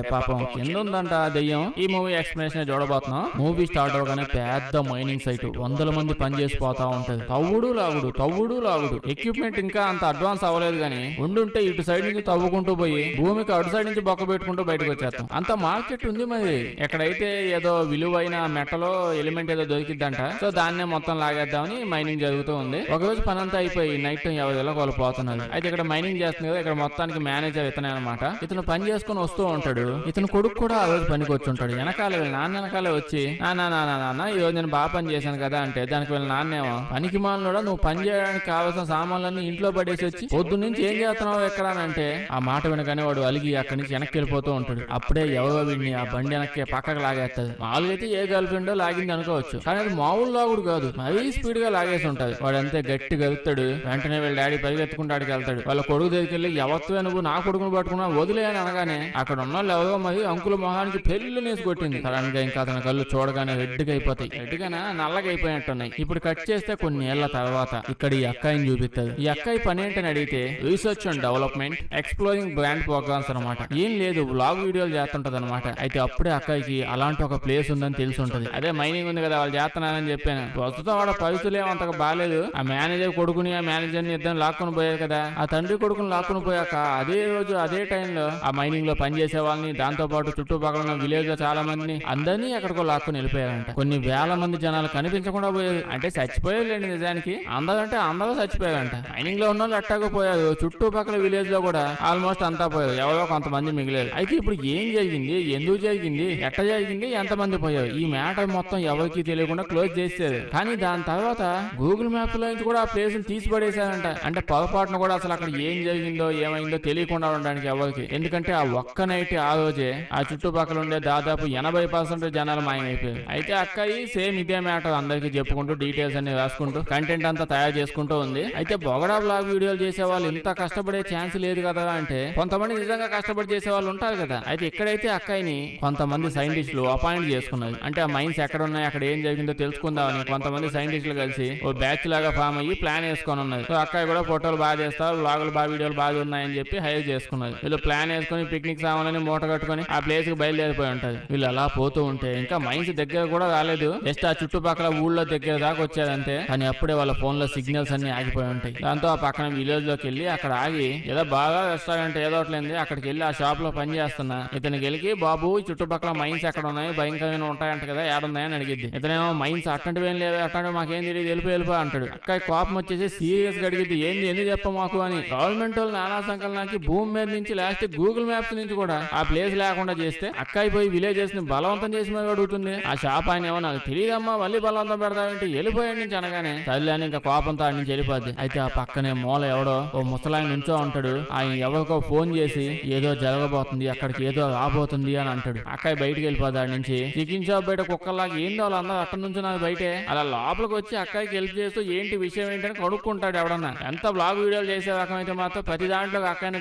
పాపం కింద ఉందంట దెయ్యం? ఈ మూవీ ఎక్స్ప్లెనేషన్ చూడబోతున్నాం. మూవీ స్టార్ట్ అవగానే పెద్ద మైనింగ్ సైట్. వందల మంది పని చేసి పోతా ఉంటది. తవ్వుడు లాగుడు తవ్వుడు లాగుడు. ఎక్విప్మెంట్ ఇంకా అంత అడ్వాన్స్ అవ్వలేదు గానీ ఉండుంటే ఇటు సైడ్ నుంచి తవ్వుకుంటూ పోయి భూమికి అటు సైడ్ నుంచి బొక్క పెట్టుకుంటూ బయటకు వచ్చేస్తాం. అంత మార్కెట్ ఉంది మరి. ఎక్కడైతే ఏదో విలువైన మెటలో ఎలిమెంట్ ఏదో దొరికిద్దంట సో దాన్నే మొత్తం లాగేద్దామని మైనింగ్ జరుగుతూ ఉంది. ఒక రోజు పని అంతా అయిపోయి నైట్ టైం ఎవరి వాళ్ళు పోతున్నారు. అయితే ఇక్కడ మైనింగ్ చేస్తుంది కదా ఇక్కడ మొత్తానికి మేనేజర్ ఇతనే అనమాట ఇతను పని చేసుకుని వస్తూ ఉంటాడు. ఇతను కొడుకు కూడా ఆ రోజు పనికి వచ్చి ఉంటాడు. వెనకాల వీళ్ళ నాన్న వెనకాలే వచ్చి నాన్న నాన్న నాన్న ఈ రోజు నేను బాగా పని చేశాను కదా అంటే దానికి వీళ్ళ నాన్నేమో పనికి మాలనోడా నువ్వు పని చేయడానికి కావాల్సిన సామాన్లన్నీ ఇంట్లో పడేసి వచ్చి పొద్దు నుంచి ఏం చేస్తున్నావు ఎక్కడ అంటే ఆ మాట వినగానే వాడు అలిగి అక్కడి నుంచి వెనక్కి వెళ్ళిపోతూ ఉంటాడు. అప్పుడే ఎవరో వీడిని ఆ బండి వెనక్కి పక్కకు లాగేస్తుంది మామూలుగా అయితే ఏ గర్ల్ ఫ్రెండో లాగింది అనుకోవచ్చు. కానీ అది మామూలు లాగుడు కాదు. మరీ స్పీడ్గా లాగేసి ఉంటది. వాడు అంతే గట్టి గలుతాడు వెంటనే వీళ్ళ డాడీ పరిగెత్తుకుంటాడికి వెళ్తాడు. వాళ్ళ కొడుకు దగ్గరికి వెళ్ళి ఎవత్తువే నువ్వు నా కొడుకును పట్టుకున్నా వదిలే అని అనగానే అక్కడ ఉన్న వాళ్ళు ఎవరో మరి అంకుల మొహానికి పెళ్ళి నేసి కొట్టింది. సడన్గా ఇంకా అతని కళ్ళు చూడగానే రెడ్డిగా అయిపోతాయి. రెడ్డిగానా నల్లగా అయిపోయినట్టున్నాయి. ఇప్పుడు కట్ చేస్తే కొన్ని ఏళ్ళ తర్వాత ఇక్కడ ఈ అక్కాయిని చూపిస్తుంది ఈ అక్కాయి పని ఏంటని అడిగితే research and development exploring brand programmes అనమాట ఏం లేదు బ్లాగ్ వీడియోలు చేస్తుంటది అనమాట అయితే అప్పుడే అక్కాయికి అలాంటి ఒక ప్లేస్ ఉందని తెలిసి ఉంటది అదే మైనింగ్ ఉంది కదా వాళ్ళు చేస్తున్నారని చెప్పాను. ప్రస్తుతం వాడ పరిస్థితులు ఏం అంతగా బాగాలేదు ఆ మేనేజర్ కొడుకుని ఆ మేనేజర్ని ఇద్దరు లాక్కుని పోయారు కదా. ఆ తండ్రి కొడుకుని లాక్కుని పోయాక అదే రోజు అదే టైంలో ఆ మైనింగ్లో పని వాళ్ళని వాళ్ళని దాంతోపాటు చుట్టుపక్కల ఉన్న విలేజ్లో చాలా మందిని అందరినీ ఎక్కడికో లాక్కుని వెళ్ళిపోయారంట. కొన్ని వేల మంది జనాలు కనిపించకుండా పోయారు అంటే చచ్చిపోయారులేండి నిజానికి. అందరంటే అందరూ చచ్చిపోయారంట. మైనింగ్లో ఉన్న వాళ్ళు ఎట్టాగో పోయారు. చుట్టుపక్కల విలేజ్లో కూడా ఆల్మోస్ట్ అంతా పోయారు. ఎవరో కొంతమంది మిగిలేదు అయితే ఇప్పుడు ఏం జరిగింది? ఎందుకు జరిగింది? ఎట్ట జరిగింది? ఎంతమంది పోయారు? ఈ మ్యాటర్ మొత్తం ఎవరికి తెలియకుండా క్లోజ్ చేసేది కానీ దాని తర్వాత గూగుల్ మ్యాప్లో నుంచి కూడా ఆ ప్లేస్ తీసిపడేశారంట. అంటే పొరపాటున కూడా అసలు అక్కడ ఏం జరిగిందో ఏమైందో తెలియకుండా ఉండడానికి ఎవరికి. ఎందుకంటే ఆ ఒక్క నైట్ ఆ ఆ రోజే ఆ చుట్టుపక్కల ఉండే దాదాపు ఎనభై పర్సెంట్ జనాలు మాయమైపోయారు. అయితే అక్కయి సేమ్ ఇదే మ్యాటర్ అందరికి చెప్పుకుంటూ డీటెయిల్స్ అన్ని రాసుకుంటూ కంటెంట్ అంతా తయారు చేసుకుంటూ ఉంది. అయితే బొగడా బ్లాగ్ వీడియోలు చేసే వాళ్ళు ఇంత కష్టపడే ఛాన్స్ లేదు కదా అంటే కొంతమంది నిజంగా కష్టపడి చేసే వాళ్ళు ఉంటారు కదా. అయితే ఇక్కడైతే అక్కయ్యని కొంతమంది సైంటిస్టులు అపాయింట్ చేసుకున్నారు. అంటే ఆ మైన్స్ ఎక్కడ ఉన్నాయి అక్కడ ఏం జరిగిందో తెలుసుకుందామని కొంతమంది సైంటిస్టులు కలిసి ఓ బ్యాచ్ లాగా ఫామ్ అయ్యి ప్లాన్ వేసుకొని ఉన్నారు. సో అక్కయ్య కూడా ఫోటోలు బాగా చేస్తారు బ్లాగులు బాగా వీడియోలు బాగా ఉన్నాయని చెప్పి హైర్ చేసుకున్నారు. వీళ్ళు ప్లాన్ వేసుకొని పిక్నిక్ సామాన్లని మూట కట్టుకొని ఆ ప్లేస్కి బయలుదేరిపోయి ఉంటది వీళ్ళు అలా పోతూ ఉంటే ఇంకా మైన్స్ దగ్గర కూడా రాలేదు. జస్ట్ ఆ చుట్టుపక్కల ఊళ్ళో దగ్గర దాకా వచ్చారంటే కానీ అప్పుడే వాళ్ళ ఫోన్లో సిగ్నల్స్ అన్ని ఆగిపోయి ఉంటాయి. దాంతో ఆ పక్కన విలేజ్లోకి వెళ్ళి అక్కడ ఆగి ఏదో బాగా రెస్టారెంట్ ఏదో ఒకటి అక్కడికి వెళ్ళి ఆ షాప్లో పని చేస్తున్నా. ఇతనికి వెళ్ళి బాబు చుట్టుపక్కల మైన్స్ ఎక్కడ ఉన్నాయి? భయంకరమైన ఉంటాయంట కదా ఏడున్నాయని అడిగిద్ది. ఇతనేమో మైన్స్ అట్లాంటివి ఏం లేదు అట్లాంటివి మాకేం తెలియదు వెళ్ళిపో వెళ్ళిపో అంటాడు. అక్క కోపం వచ్చేసి సీరియస్గా అడిగిద్ది ఏంది ఎందుకు చెప్ప మాకు? అని. గవర్నమెంట్ వాళ్ళు నానా సంకలనానికి భూమి మీద నుంచి లాస్ట్ గూగుల్ మ్యాప్స్ నుంచి కూడా ఆ ప్లేస్ లేకుండా చేస్తే అక్కాయి పోయి విలేజెస్ని బలవంతం చేసి మరి అడుగుతుంది. ఆ షాప్ ఆయన ఏమో నాకు తెలియదమ్మా మళ్ళీ బలవంతం పెడతావంటే? వెళ్ళిపోయాడు నుంచి అనగానే తల్లి అని ఇంకా కోపంతో ఆడి నుంచి వెళ్ళిపోద్ది. అయితే ఆ పక్కనే మూల ఎవడో ఓ ముసలాయన నుంచో ఉంటాడు. ఆయన ఎవరికో ఫోన్ చేసి ఏదో జరగబోతుంది అక్కడికి ఏదో రాబోతుంది అని అంటాడు. అక్కయ్య బయటికి వెళ్ళిపోద్ది ఆడి నుంచి. చికెన్ షాప్ బయట కుక్కలాగా ఏందో వాళ్ళందరూ అక్కడి నుంచి నాకు బయటే. అలా లోపలికి వచ్చి అక్కాయికి హెల్ప్ చేస్తూ ఏంటి విషయం ఏంటని కొనుక్కుంటాడు ఎవడన్నా. ఎంత బ్లాగ్ వీడియోలు చేసే రకం అయితే మాత్రం ప్రతి దాంట్లో అక్కడిని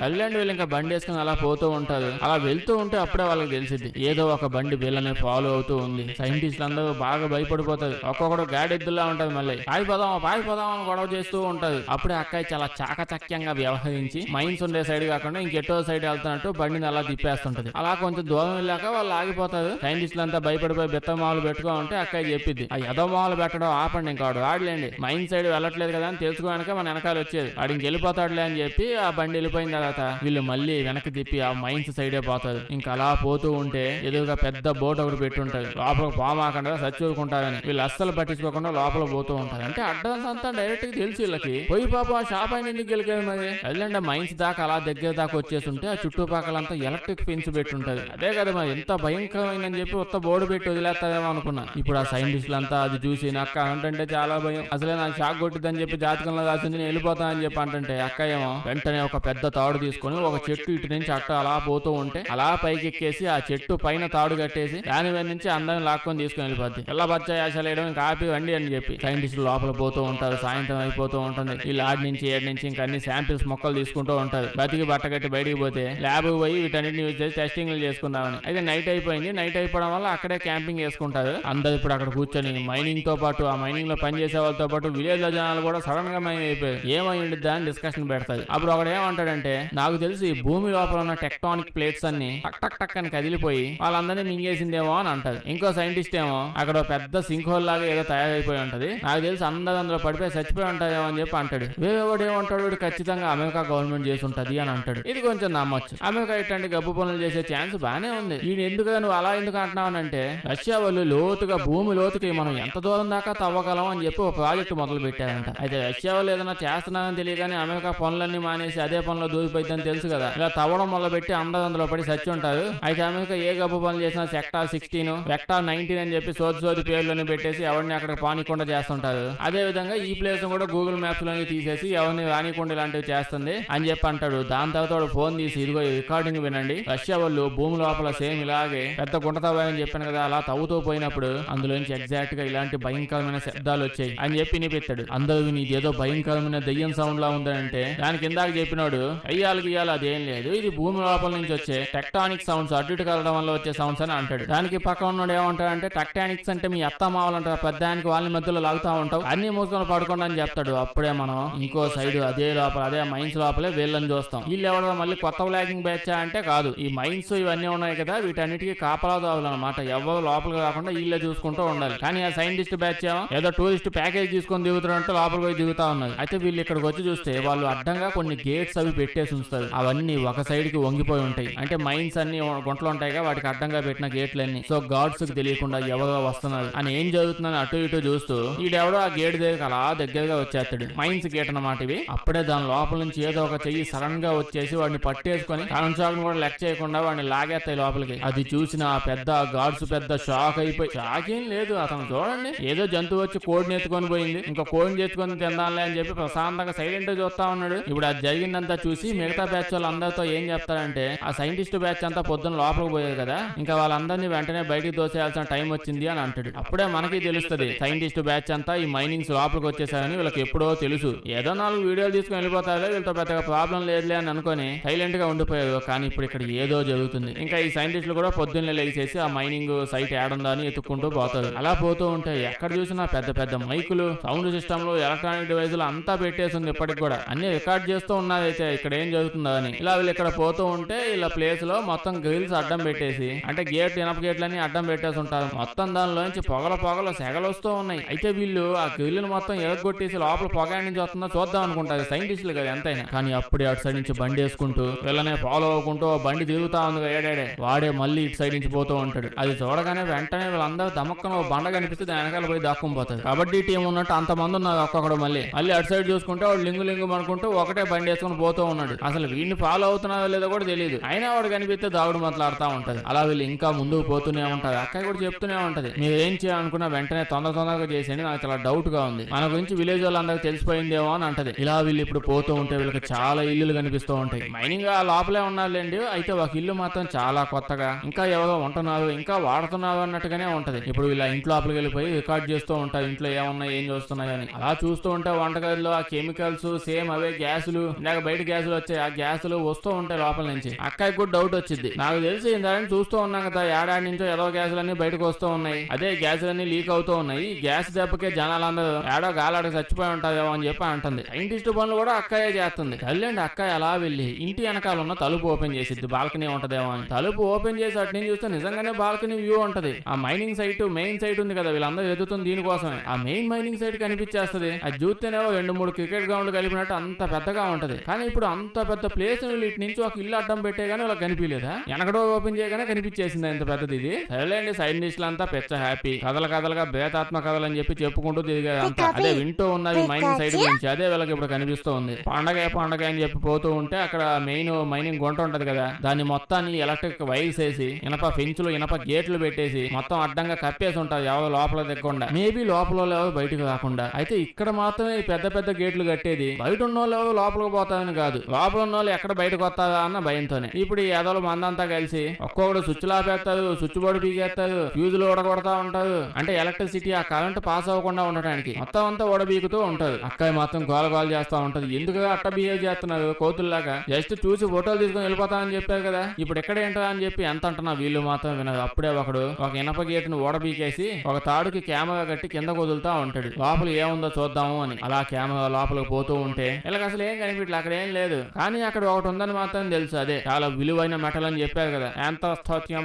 తల్లి అండి వీళ్ళు ఇంకా బండి వేసుకుని అలా పోతూ ఉంటారు. అలా వెళ్తూ ఉంటే అప్పుడే వాళ్ళకి తెలిసింది ఏదో ఒక బండి వీళ్ళని ఫాలో అవుతూ ఉంది. సైంటిస్ట్ అందరూ బాగా భయపడిపోతారు. ఒక్కొక్కడు గాడెద్దులా ఉంటది మళ్ళీ. పాయిపోదాం పాయిపోదాం అని గొడవ చేస్తూ ఉంటది అప్పుడే అక్కయ్య చాలా చాకచక్యంగా వ్యవహరించి మైన్స్ ఉండే సైడ్ కాకుండా ఇంకెటో సైడ్ వెళ్తున్నట్టు బండిని అలా తిప్పేస్తుంటది. అలా కొంచెం దూరం వెళ్ళాక వాళ్ళు ఆగిపోతారు. సైంటిస్టులు అంతా భయపడిపోయి బెత్తమాలు పెట్టుకో ఉంటే అక్కయ్య చెప్పింది ఆ యదమాలు పెట్టడం ఆపండి ఇంకా ఆడలేండి మైన్ సైడ్ వెళ్ళట్లేదు కదా అని తెలుసుకోవడానికి మన వెనకాల వచ్చేది వాడు ఇంకెళ్ళిపోతాడులే అని చెప్పి ఆ బండి వెళ్ళిపోయిన తర్వాత వీళ్ళు మళ్ళీ వెనక్కి తిప్పి ఆ మైన్స్ సైడే పోతారు. ఇంకా అలా పోతూ ఉంటే ఎదురుగా పెద్ద బోట్ ఒకటి పెట్టుంటది లోపల పామాకుండా చచ్చిపోకుంటారని వీళ్ళు అస్సలు పట్టించుకోకుండా లోపల పోతూ ఉంటారు. అంటే అడ్వాన్స్ అంతా డైరెక్ట్గా తెలిసి వీళ్ళకి. పోయి పాప ఆ షాప్ అయిన ఎందుకు గెలికారు మరి? వెళ్ళండి మైన్స్ దాకా అలా దగ్గర దాకా వచ్చేస్తుంటే ఆ చుట్టుపక్కలంతా ఎలక్ట్రిక్ ఫెన్స్ పెట్టుంటది అదే కదా మరి ఎంత భయంకరమైందని చెప్పి కొత్త బోర్డు పెట్టి వదిలేస్తారేమో అనుకున్నా. ఇప్పుడు ఆ సైంటిస్టులు అంతా అది చూసి నాకు అంటే చాలా భయం. అసలే నాకు షాక్ కొట్టిద్దని చెప్పి జాతకంలో రాసింది నేను వెళ్ళిపోతానని చెప్పి అంటుంటే అక్క ఏమో వెంటనే ఒక పెద్ద తాడు తీసుకొని ఒక చెట్టు ఇటు నుంచి అట్ట అలా పోతూ ఉంటే అలా పైకి ఎక్కేసి ఆ చెట్టు పైన తాడు కట్టేసి దాని మీద నుంచి అందరం లాక్కొని తీసుకొని వెళ్ళిపోద్ది. ఎలా బచ్చ యాసలేయడం ఇంకా ఆపి వండి అని చెప్పి సైంటిస్టులు లోపల పోతూ ఉంటారు. సాయంత్రం అయిపోతూ ఉంటుంది. వీళ్ళు ఆడి నుంచి ఏడు నుంచి ఇంకా అన్ని శాంపిల్స్ మొక్కలు తీసుకుంటూ ఉంటారు. బతికి బట్ట కట్టి బయటికి పోతే ల్యాబ్ పోయి వీటన్నిటిని యూజ్ చేసి టెస్టింగ్లు చేసుకుందామని. అయితే నైట్ అయిపోయింది. నైట్ అయిపోవడం వల్ల అక్కడే క్యాంపింగ్ చేసుకుంటారు. అందరు ఇప్పుడు అక్కడ కూర్చొని మైనింగ్తో పాటు ఆ మైనింగ్లో పని చేసే వాళ్ళతో పాటు విలేజ్లో జనాలు కూడా సడన్గా మైన్ అయిపోయారు. ఏమై ఉండిద్దా అని డిస్కషన్ పెడతారు. అప్పుడు ఒకడు ఏమంటాడంటే నాకు తెలిసి భూమి లోపల ఉన్న టెక్టానిక్ టెక్టానిక్ ప్లేట్స్ అన్ని టక్ టక్ టక్ అని కదిలిపోయి వాళ్ళందరినీ మింగేసిందేమో అని అంటది. ఇంకో సైంటిస్ట్ ఏమో అక్కడ పెద్ద సింక్ హోల్ లాగా ఏదో తయారైపోయి ఉంటది. నాకు తెలిసి అందరూ అందులో పడిపోయి చచ్చిపోయి ఉంటాయేమో అని చెప్పి అంటాడు. వేరేవాడు ఏమంటాడు? ఖచ్చితంగా అమెరికా గవర్నమెంట్ చేసి ఉంటది అని అంటాడు. ఇది కొంచెం నమ్మొచ్చు. అమెరికా ఇట్లాంటి గబ్బు పనులు చేసే ఛాన్స్ బానే ఉంది. ఈయన ఎందుకు నువ్వు అలా ఎందుకు అంటున్నావు అంటే రష్యా వాళ్ళు లోతుగా భూమి లోతుకి మనం ఎంత దూరం దాకా తవ్వగలం అని చెప్పి ఒక ప్రాజెక్ట్ మొదలు పెట్టారంట. అయితే రష్యా వాళ్ళు ఏదైనా చేస్తున్నారని తెలియగానే అమెరికా పనులన్నీ మానేసి అదే పనిలో దూరిపోయిద్దని తెలుసు కదా. ఇలా తవ్వడం మొదలు పెట్టి అందరూ అందులో పడి సచ్చి ఉంటారు అయితే అమెరికా ఏ గబ్బు పనులు చేసినా సెక్టార్ సిక్స్టీన్ వెక్టార్ నైన్టీన్ అని చెప్పి సోది సోది పేర్లను పెట్టేసి ఎవరిని అక్కడ పానికుండా చేస్తుంటారు. అదే విధంగా ఈ ప్లేస్ కూడా గూగుల్ మ్యాప్స్లో తీసేసి ఎవరిని రానికుండా ఇలాంటివి చేస్తుంది అని చెప్పి అంటాడు. దాని తర్వాత వాడు ఫోన్ తీసి ఇదిగో రికార్డింగ్ వినండి. రష్యా వాళ్ళు భూమి లోపల సేమ్ ఇలాగే పెద్ద గుంట తవ్వాయని చెప్పాను కదా అలా తవ్వుతూ పోయినప్పుడు అందులోంచి ఎగ్జాక్ట్గా ఇలాంటి భయంకరమైన శబ్దాలు వచ్చాయి అని చెప్పి వినిపెట్టాడు అందరూ విని ఇదేదో భయంకరమైన దయ్యం సౌండ్ లా ఉందంటే దానికి ఇందాక చెప్పినాడు అయ్యాలకి గీయాలి అదేం లేదు. ఇది భూమి లోపల నుంచి వచ్చే టెక్టానిక్ సౌండ్స్ అటు ఇటు కలవడం వల్ల వచ్చే సౌండ్స్ అని అంటాడు. దానికి పక్కన ఉన్నాడు ఏమంటాడంటే టెక్టానిక్స్ అంటే మీ అత్త మావాలంటారు పెద్దానికి వాళ్ళ మధ్యలో లాగుతా ఉంటావు. అన్ని మూసుకొని పడుకోండి అని చెప్తాడు. అప్పుడే మనం ఇంకో సైడ్ అదే లోపల అదే మైన్స్ లోపలే వీళ్ళని చూస్తాం. వీళ్ళు ఎవడో మళ్ళీ కొత్త లాగింగ్ బ్యాచ్ అంటే కాదు. ఈ మైన్స్ ఇవన్నీ ఉన్నాయి కదా వీటన్నిటికీ కాపలా అనమాట ఎవరు లోపలికి రాకుండా వీళ్ళే చూసుకుంటూ ఉండాలి. కానీ ఆ సైంటిస్ట్ బ్యాచ్ ఏమో ఏదో టూరిస్ట్ ప్యాకేజ్ తీసుకొని దిగుతున్నట్టు లోపలికి పోయి దిగుతా ఉన్నది అయితే వీళ్ళు ఇక్కడికి వచ్చి చూస్తే వాళ్ళు అడ్డంగా కొన్ని గేట్స్ అవి పెట్టేసి ఉంచుతారు. అవన్నీ ఒక సైడ్కి వంగిపోయి ఉంటాయి. అంటే మైన్స్ అన్ని గుంటలు ఉంటాయిగా వాటికి అడ్డంగా పెట్టిన గేట్లన్నీ. సో గాడ్స్కి తెలియకుండా ఎవరో వస్తున్నారు. అని ఏం జరుగుతుందని అటు ఇటు చూస్తూ ఈడెవడో ఆ గేట్ దగ్గర అలా దగ్గరగా వచ్చేస్తాడు. మైన్స్ గేట్ అన్నమాట ఇవి. అప్పుడే దాని లోపల నుంచి ఏదో ఒక చెయ్యి సడన్గా వచ్చేసి వాడిని పట్టేసుకొని కరెంట్ కూడా లెక్క చేయకుండా వాడిని లాగేస్తాయి లోపలికి. అది చూసిన ఆ పెద్ద గాడ్స్ పెద్ద షాక్ అయిపోయి షాక్ ఏం లేదు అతను చూడండి. ఏదో జంతువు వచ్చి కోడిని ఎత్తుకొని పోయింది. ఇంకా కోడిని ఎత్తుకొని తిందాలే అని చెప్పి ప్రశాంతంగా సైలెంట్ చూస్తా ఉన్నాడు. ఇప్పుడు అది జరిగిందంతా చూసి మిగతా బ్యాచ్ వాళ్ళందరితో ఏం చెప్తారంటే ఆ సైంటిస్ట్ బ్యాచ్ అంతా పొద్దున లోపలికి పోయేది కదా. ఇంకా వాళ్ళందరినీ వెంటనే బయటికి దోసేయాల్సిన టైం వచ్చింది అని అంటాడు. అప్పుడే మనకి తెలుస్తుంది సైంటిస్ట్ బ్యాచ్ అంతా ఈ మైనింగ్స్ లోపలికి వచ్చేసారని వీళ్ళకి ఎప్పుడో తెలుసు. ఏదో నాలుగు వీడియోలు తీసుకుని వెళ్ళిపోతారు వీళ్ళతో పెద్దగా ప్రాబ్లం లేదులే అని అనుకొని సైలెంట్గా ఉండిపోయారు. కానీ ఇప్పుడు ఇక్కడ ఏదో జరుగుతుంది. ఇంకా ఈ సైంటిస్టులు కూడా పొద్దున్నే లేచేసి ఆ మైనింగ్ సైట్ ఏడుందా అని ఎత్తుక్కుంటూ పోతారు. అలా పోతూ ఉంటే ఎక్కడ చూసినా పెద్ద పెద్ద మైకులు సౌండ్ సిస్టమ్లు ఎలక్ట్రానిక్ డివైజులు అంతా పెట్టేసింది ఇప్పటికి కూడా. అన్ని రికార్డ్ చేస్తూ ఉన్నారైతే ఇక్కడ ఏం జరుగుతుందో అని. ఇలా వీళ్ళు ఇక్కడ పోతూ ఉంటే ఇలా ప్లేస్లో మొత్తం గ్రిల్స్ అడ్డం పెట్టేసి అంటే గేట్ ఇనప గేట్లన్నీ అడ్డం పెట్టేసి ఉంటారు. మొత్తం దానిలోంచి పొగల పొగలు సెగలు వస్తూ ఉన్నాయి. అయితే వీళ్ళు ఆ గ్రిల్ని మొత్తం ఎరగొట్టేసి లోపల పొగ నుంచి వస్తుందో చూద్దాం అనుకుంటారు. సైంటిస్టులు కదా ఎంతైనా. కానీ అప్పుడే అటు సైడ్ నుంచి బండి వేసుకుంటూ వీళ్ళనే ఫాలో అవ్వకుంటూ బండి తిరుగుతా ఉంది ఏడాడే. వాడే మళ్ళీ ఇటు సైడ్ నుంచి పోతూ ఉంటాడు. అది చూడగానే వెంటనే వీళ్ళందరూ దమక్కన ఓ బండ కనిపిస్తే దాని వెనకాల పోయి దాక్కుని పోతుంది కబడ్డీ టీం ఉన్నట్టు అంత మంది ఉన్నారు ఒక్కొక్కడు మళ్ళీ. మళ్ళీ అటు సైడ్ చూసుకుంటే వాడు లింగు లింగు అనుకుంటూ ఒకటే బండి వేసుకుని పోతూ ఉన్నాడు. అసలు వీడిని ఫాలో అవుతున్నారో లేదో కూడా తెలియదు. అయినా వాడు కనిపిస్తే దాగుడు మాట్లాడుతూ ఉంటది. అలా వీళ్ళు ఇంకా ముందుకు పోతూనే ఉంటారు. అక్క కూడా చెప్తూనే ఉంటది. మీరు ఏం చేయాలనుకున్నా వెంటనే తొందర తొందరగా చేసేయండి. నాకు చాలా డౌట్గా ఉంది. మన గురించి విలేజ్ వాళ్ళందరికీ తెలిసిపోయిందేమో అని అంటది. ఇలా వీళ్ళు ఇప్పుడు పోతూ ఉంటే వీళ్ళకి చాలా ఇల్లులు కనిపిస్తూ ఉంటాయి. మైనింగ్ ఆ లోపలే ఉన్నారులేండి. అయితే ఒక ఇల్లు మాత్రం చాలా కొత్తగా. ఇంకా ఎవరో ఉంటున్నారు. ఇంకా వాడుతున్నారు అన్నట్టుగానే ఉంటది. ఇప్పుడు ఇలా ఇంట్లో లోపలికి వెళ్ళిపోయి రికార్డ్ చేస్తూ ఉంటారు. ఇంట్లో ఏమున్నాయి ఏం చూస్తున్నాయి అని. అలా చూస్తూ ఉంటే వంటగదిలో ఆ కెమికల్స్ సేమ్ అవే గ్యాసులు. ఇందాక బయట గ్యాసులు వచ్చాయి. ఆ గ్యాసులు వస్తూ ఉంటాయి లోపల నుంచి. అక్కకి కూడా డౌట్ వచ్చింది. నాకు తెలిసి ఇందాక చూస్తూ ఉన్నాం కదా ఏడాది నుంచో ఏదో గ్యాసులన్నీ అన్ని బయటకు వస్తూ ఉన్నాయి. అదే గ్యాసులన్నీ అన్ని లీక్ అవుతూ ఉన్నాయి. గ్యాస్ దెబ్బకే జనాలందరూ ఏడో గాలాడికి చచ్చిపోయి ఉంటారేమో అని చెప్పి అంటుంది. సైంటిస్ట్ పనులు కూడా అక్కయ్యే చేస్తుంది. తల్లిండి అక్కయ్య అలా వెళ్ళి ఇంటి వెనకాల ఉన్న తలుపు ఓపెన్ చేసిద్ది బాల్కనీ ఉంటదేమో అని. తలుపు ఓపెన్ చేసి అటు నుంచి చూస్తే నిజంగానే బాల్కనీ వ్యూ ఉంటది. ఆ మైనింగ్ సైట్ మెయిన్ సైట్ ఉంది కదా వీళ్ళందరూ ఎదుగుతుంది దీనికోసమే. ఆ మెయిన్ మైనింగ్ సైట్ కనిపించేస్తది. అది చూస్తేనేవో రెండు మూడు క్రికెట్ గ్రౌండ్ కలిపినట్టు అంత పెద్దగా ఉంటది. కానీ ఇప్పుడు అంత పెద్ద ప్లేస్ వీళ్ళు ఇటు నుంచి ఒక ఇల్లు అడ్డం పెట్టి గానీ వాళ్ళకి కనిపించలేదా? వెనకడో ఓపెన్ చేయగానే కనిపించేసింది ఇంత పెద్దది ఇది? సరేలేండి సైంటిస్టులు అంతా పెద్ద హ్యాపీ. కథల కథలుగా బేతాత్మ కథలు అని చెప్పి చెప్పుకుంటూ తిరిగారు అంతా. అదే వింటూ ఉన్నది మైనింగ్ సైడ్ గురించి అదే వీళ్ళకి ఇప్పుడు కనిపిస్తూ ఉంది. పండగ పండగ అని చెప్పి పోతూ ఉంటే అక్కడ మెయిన్ మైనింగ్ గుంట ఉంటది కదా. దాన్ని మొత్తాన్ని ఎలక్ట్రిక్ వైర్స్ వేసి ఇనప ఫెంచులు ఇనప గేట్లు పెట్టేసి మొత్తం అడ్డంగా కప్పేసి ఉంటారు ఎవరు లోపల దిగకుండా. మేబీ లోపల ఎవరు బయటకు రాకుండా. అయితే ఇక్కడ మాత్రమే పెద్ద పెద్ద గేట్లు కట్టేది. బయట ఉన్న వాళ్ళు ఎవరు లోపలికి పోతారని కాదు. లోపల ఉన్న వాళ్ళు ఎక్కడ బయటకు వస్తారా అన్న భయంతోనే. ఇప్పుడు ఈ ఎదలు మందంతా కలిసి ఒక్కొక్కడు స్విచ్ లాపేస్తారు స్విచ్ బోర్డు పీకేస్తారు ఫ్యూజులు ఊడగొడతా ఉంటారు. అంటే ఎలక్ట్రిసిటీ ఆ కరెంట్ పాస్ అవ్వకుండా ఉండటానికి మొత్తం అంతా ఓడబీకుతూ ఉంటారు అక్కయ్య మాత్రం గోల గోల చేస్తా ఉంటది. ఎందుకు అట్ట బిహేవ్ చేస్తున్నారు కోతుల్లాగా? జస్ట్ చూసి ఫోటోలు తీసుకొని వెళ్ళిపోతామని చెప్పారు కదా. ఇప్పుడు ఎక్కడ ఏంటో అని చెప్పి ఎంత అంటున్నా వీళ్ళు మాత్రం వినదు అప్పుడే ఒకడు ఒక ఇనప గేట్ను ఓడబీకేసి ఒక తాడుకి కెమెరా కట్టి కింద కుదులుతా ఉంటాడు. లోపల ఏముందో చూద్దాము అని. అలా కెమెరా లోపలికి పోతూ ఉంటే వీళ్ళకి అసలు ఏం కనిపించలేదు అక్కడ ఏం లేదు. కానీ అక్కడ ఒకటి ఉందని మాత్రం తెలుసు. అదే. చాలా విలువైన మెటల్ అని చెప్పారు కదా. ఎంత